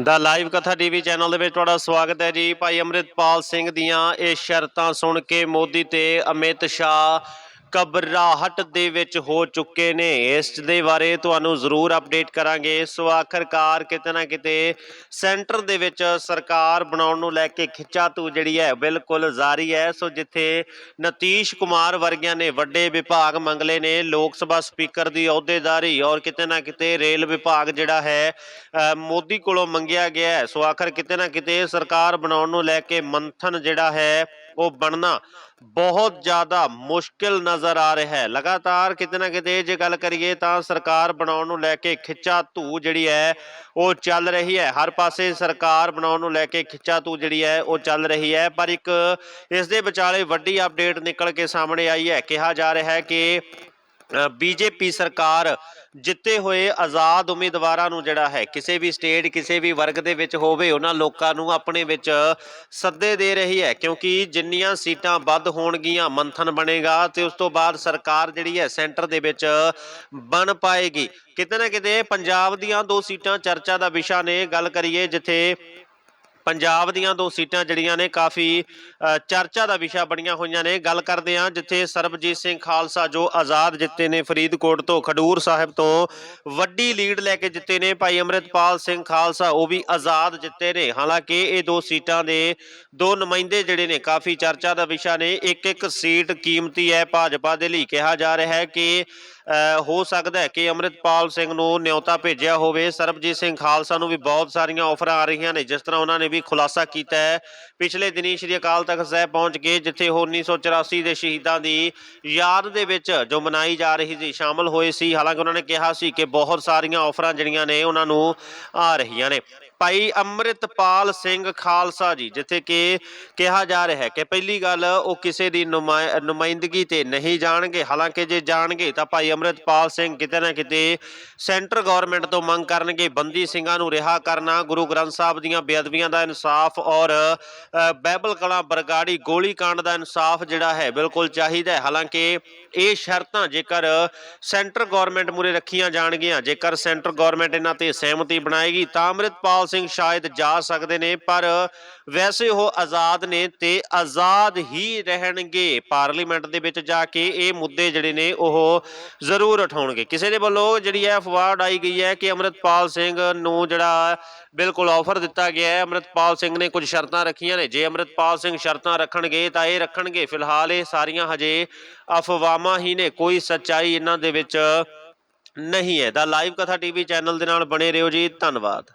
ਦਾ live ਕਥਾ TV channel ਦੇ ਵਿੱਚ ਤੁਹਾਡਾ ਸਵਾਗਤ ਹੈ ਜੀ। ਭਾਈ ਅੰਮ੍ਰਿਤਪਾਲ ਸਿੰਘ ਦੀਆਂ ਇਹ ਸ਼ਰਤਾਂ ਸੁਣ ਕੇ ਮੋਦੀ ਤੇ ਅਮਿਤ ਸ਼ਾਹ ਘਬਰਾਹਟ ਦੇ ਵਿੱਚ ਹੋ ਚੁੱਕੇ ਨੇ। ਇਸ ਦੇ ਬਾਰੇ ਤੁਹਾਨੂੰ ਜ਼ਰੂਰ ਅਪਡੇਟ ਕਰਾਂਗੇ। ਸੋ ਆਖਰਕਾਰ ਕਿਤੇ ਨਾ ਕਿਤੇ ਸੈਂਟਰ ਦੇ ਵਿੱਚ ਸਰਕਾਰ ਬਣਾਉਣ ਨੂੰ ਲੈ ਕੇ ਖਿੱਚਾ ਤੂ ਜਿਹੜੀ ਹੈ, ਬਿਲਕੁਲ ਜਾਰੀ ਹੈ। ਸੋ ਜਿੱਥੇ ਨਤੀਸ਼ ਕੁਮਾਰ ਵਰਗਿਆਂ ਨੇ ਵੱਡੇ ਵਿਭਾਗ ਮੰਗਲੇ ਨੇ, ਲੋਕ ਸਭਾ ਸਪੀਕਰ ਦੀ ਅਹੁਦੇਦਾਰੀ ਔਰ ਕਿਤੇ ਨਾ ਕਿਤੇ ਰੇਲ ਵਿਭਾਗ ਜਿਹੜਾ ਹੈ ਮੋਦੀ ਕੋਲੋਂ ਮੰਗਿਆ ਗਿਆ ਸੋ ਆਖਰ ਕਿਤੇ ਨਾ ਕਿਤੇ ਸਰਕਾਰ ਬਣਾਉਣ ਨੂੰ ਲੈ ਕੇ ਮੰਥਨ ਜਿਹੜਾ ਹੈ ਉਹ ਬਣਨਾ ਬਹੁਤ ਜ਼ਿਆਦਾ ਮੁਸ਼ਕਿਲ ਨਜ਼ਰ ਆ ਰਿਹਾ ਹੈ। ਲਗਾਤਾਰ ਕਿਤੇ ਨਾ ਕਿਤੇ ਜੇ ਗੱਲ ਕਰੀਏ ਤਾਂ ਸਰਕਾਰ ਬਣਾਉਣ ਨੂੰ ਲੈ ਕੇ ਖਿੱਚਾ ਧੂ ਜਿਹੜੀ ਹੈ, ਉਹ ਚੱਲ ਰਹੀ ਹੈ। ਹਰ ਪਾਸੇ ਸਰਕਾਰ ਬਣਾਉਣ ਨੂੰ ਲੈ ਕੇ ਖਿੱਚਾ ਧੂ ਜਿਹੜੀ ਹੈ, ਉਹ ਚੱਲ ਰਹੀ ਹੈ। ਪਰ ਇੱਕ ਇਸ ਦੇ ਵਿਚਾਲੇ ਵੱਡੀ ਅਪਡੇਟ ਨਿਕਲ ਕੇ ਸਾਹਮਣੇ ਆਈ ਹੈ। ਕਿਹਾ ਜਾ ਰਿਹਾ ਹੈ ਕਿ ਬੀਜੇਪੀ ਸਰਕਾਰ ਜਿੱਤੇ ਹੋਏ ਆਜ਼ਾਦ ਉਮੀਦਵਾਰਾਂ ਨੂੰ ਜਿਹੜਾ ਹੈ, ਕਿਸੇ ਵੀ ਸਟੇਟ, ਕਿਸੇ ਵੀ ਵਰਗ ਦੇ ਵਿੱਚ ਹੋਵੇ, ਉਹਨਾਂ ਲੋਕਾਂ ਨੂੰ ਆਪਣੇ ਵਿੱਚ ਸੱਦੇ ਦੇ ਰਹੀ ਹੈ, ਕਿਉਂਕਿ ਜਿੰਨੀਆਂ ਸੀਟਾਂ ਵੱਧ ਹੋਣਗੀਆਂ, ਮੰਥਨ ਬਣੇਗਾ ਤੇ ਉਸ ਤੋਂ ਬਾਅਦ ਸਰਕਾਰ ਜਿਹੜੀ ਹੈ, ਸੈਂਟਰ ਦੇ ਵਿੱਚ ਬਣ ਪਾਏਗੀ। ਕਿਤੇ ਨਾ ਕਿਤੇ ਪੰਜਾਬ ਦੀਆਂ ਦੋ ਸੀਟਾਂ ਚਰਚਾ ਦਾ ਵਿਸ਼ਾ ਨੇ, ਗੱਲ ਕਰੀਏ ਜਿੱਥੇ ਪੰਜਾਬ ਦੀਆਂ ਦੋ ਸੀਟਾਂ ਜਿਹੜੀਆਂ ਨੇ ਕਾਫੀ ਚਰਚਾ ਦਾ ਵਿਸ਼ਾ ਬਣੀਆਂ ਹੋਈਆਂ ਨੇ। ਗੱਲ ਕਰਦੇ ਹਾਂ ਜਿੱਥੇ ਸਰਬਜੀਤ ਸਿੰਘ ਖਾਲਸਾ ਜੋ ਆਜ਼ਾਦ ਜਿੱਤੇ ਨੇ ਫਰੀਦਕੋਟ ਤੋਂ ਖਡੂਰ ਸਾਹਿਬ ਤੋਂ, ਵੱਡੀ ਲੀਡ ਲੈ ਕੇ ਜਿੱਤੇ ਨੇ ਭਾਈ ਅੰਮ੍ਰਿਤਪਾਲ ਸਿੰਘ ਖਾਲਸਾ, ਉਹ ਵੀ ਆਜ਼ਾਦ ਜਿੱਤੇ ਨੇ। ਹਾਲਾਂਕਿ ਇਹ ਦੋ ਸੀਟਾਂ ਦੇ ਦੋ ਨੁਮਾਇੰਦੇ ਜਿਹੜੇ ਨੇ ਕਾਫੀ ਚਰਚਾ ਦਾ ਵਿਸ਼ਾ ਨੇ। ਇੱਕ ਇੱਕ ਸੀਟ ਕੀਮਤੀ ਹੈ ਭਾਜਪਾ ਦੇ ਲਈ। ਕਿਹਾ ਜਾ ਰਿਹਾ ਹੈ ਕਿ ਹੋ ਸਕਦਾ ਹੈ ਕਿ ਅੰਮ੍ਰਿਤਪਾਲ ਸਿੰਘ ਨੂੰ ਨਿਉਤਾ ਭੇਜਿਆ ਹੋਵੇ। ਸਰਬਜੀਤ ਸਿੰਘ ਖਾਲਸਾ ਨੂੰ ਵੀ ਬਹੁਤ ਸਾਰੀਆਂ ਆਫਰਾਂ ਆ ਰਹੀਆਂ ਨੇ, ਜਿਸ ਤਰ੍ਹਾਂ ਉਹਨਾਂ ਨੇ ਵੀ ਖੁਲਾਸਾ ਕੀਤਾ ਹੈ। ਪਿਛਲੇ ਦਿਨੀ ਸ਼੍ਰੀ ਅਕਾਲ ਤਖਤ ਸਾਹਿਬ ਪਹੁੰਚ ਕੇ ਜਿੱਥੇ ਉਹ 1984 ਦੇ ਸ਼ਹੀਦਾਂ ਦੀ ਯਾਦ ਦੇ ਵਿੱਚ ਜੋ ਮਨਾਈ ਜਾ ਰਹੀ ਸੀ, ਸ਼ਾਮਲ ਹੋਏ ਸੀ। ਹਾਲਾਂਕਿ ਉਹਨਾਂ ਨੇ ਕਿਹਾ ਸੀ ਕਿ ਬਹੁਤ ਸਾਰੀਆਂ ਆਫਰਾਂ ਜਿਹੜੀਆਂ ਨੇ, ਉਹਨਾਂ ਨੂੰ ਆ ਰਹੀਆਂ ਨੇ। ਭਾਈ ਅੰਮ੍ਰਿਤਪਾਲ ਸਿੰਘ ਖਾਲਸਾ ਜੀ ਜਿੱਥੇ ਕਿ ਕਿਹਾ ਜਾ ਰਿਹਾ ਹੈ ਕਿ ਪਹਿਲੀ ਗੱਲ ਉਹ ਕਿਸੇ ਦੀ ਨੁਮਾਇ- ਨੁਮਾਇੰਦਗੀ ਤੇ ਨਹੀਂ ਜਾਣਗੇ। ਹਾਲਾਂਕਿ ਜੇ ਜਾਣਗੇ ਤਾਂ ਭਾਈ ਅੰਮ੍ਰਿਤਪਾਲ ਸਿੰਘ ਕਿਤੇ ਨਾ ਕਿਤੇ ਸੈਂਟਰ ਗਵਰਨਮੈਂਟ ਤੋਂ ਮੰਗ ਕਰਨਗੇ। ਬੰਦੀ ਸਿੰਘਾਂ ਨੂੰ ਰਿਹਾ ਕਰਨਾ ਗੁਰੂ ਗ੍ਰੰਥ ਸਾਹਿਬ ਦੀਆਂ ਬੇਅਦਬੀਆਂ ਦਾ ਇਨਸਾਫ ਔਰ ਅ, ਬਾਈਬਲ ਕਲਾ ਬਰਗਾੜੀ ਗੋਲੀकांड ਦਾ ਇਨਸਾਫ ਜਿਹੜਾ ਹੈ ਬਿਲਕੁਲ ਚਾਹੀਦਾ ਹੈ। ਹਾਲਾਂਕਿ ਇਹ ਸ਼ਰਤਾਂ ਜੇਕਰ ਸੈਂਟਰ ਗਵਰਨਮੈਂਟ ਮੂਰੇ ਰੱਖੀਆਂ ਜਾਣਗੀਆਂ ਜੇਕਰ ਸੈਂਟਰ ਗਵਰਨਮੈਂਟ ਇਹਨਾਂ ਤੇ ਸਹਿਮਤੀ ਬਣਾਏਗੀ ਤਾਂ ਅੰਮ੍ਰਿਤਪਾਲ ਸਿੰਘ ਸ਼ਾਇਦ ਜਾ ਸਕਦੇ ਨੇ, ਪਰ ਵੈਸੇ ਉਹ ਆਜ਼ਾਦ ਨੇ ਤੇ ਆਜ਼ਾਦ ਹੀ ਰਹਿਣਗੇ। ਪਾਰਲੀਮੈਂਟ ਦੇ ਵਿੱਚ ਜਾ ਕੇ ਇਹ ਮੁੱਦੇ ਜਿਹੜੇ ਨੇ ਉਹ ਜ਼ਰੂਰ ਉਠਾਉਣਗੇ। ਕਿਸੇ ਦੇ ਵੱਲੋਂ ਜਿਹੜੀ ਹੈ ਅਫਵਾਹ ਆਈ ਗਈ ਹੈ ਕਿ ਅੰਮ੍ਰਿਤਪਾਲ ਸਿੰਘ ਨੂੰ ਜਿਹੜਾ ਬਿਲਕੁਲ ਆਫਰ ਦਿੱਤਾ ਗਿਆ ਹੈ, ਅੰਮ੍ਰਿਤਪਾਲ ਸਿੰਘ ਨੇ ਕੁਝ ਸ਼ਰਤਾਂ ਰੱਖੀਆਂ ਨੇ। ਜੇ ਅੰਮ੍ਰਿਤਪਾਲ ਸਿੰਘ ਸ਼ਰਤਾਂ ਰੱਖਣਗੇ ਤਾਂ ਇਹ ਰੱਖਣਗੇ। ਫਿਲਹਾਲ ਇਹ ਸਾਰੀਆਂ ਹਜੇ ਅਫਵਾਹਾਂ ਹੀ ਨੇ। ਕੋਈ ਸੱਚਾਈ ਇਹਨਾਂ ਦੇ ਵਿੱਚ ਨਹੀਂ ਹੈ। ਦਾ ਲਾਈਵ ਕਥਾ ਟੀਵੀ ਚੈਨਲ ਦੇ ਨਾਲ ਬਣੇ ਰਹੋ ਜੀ। ਧੰਨਵਾਦ।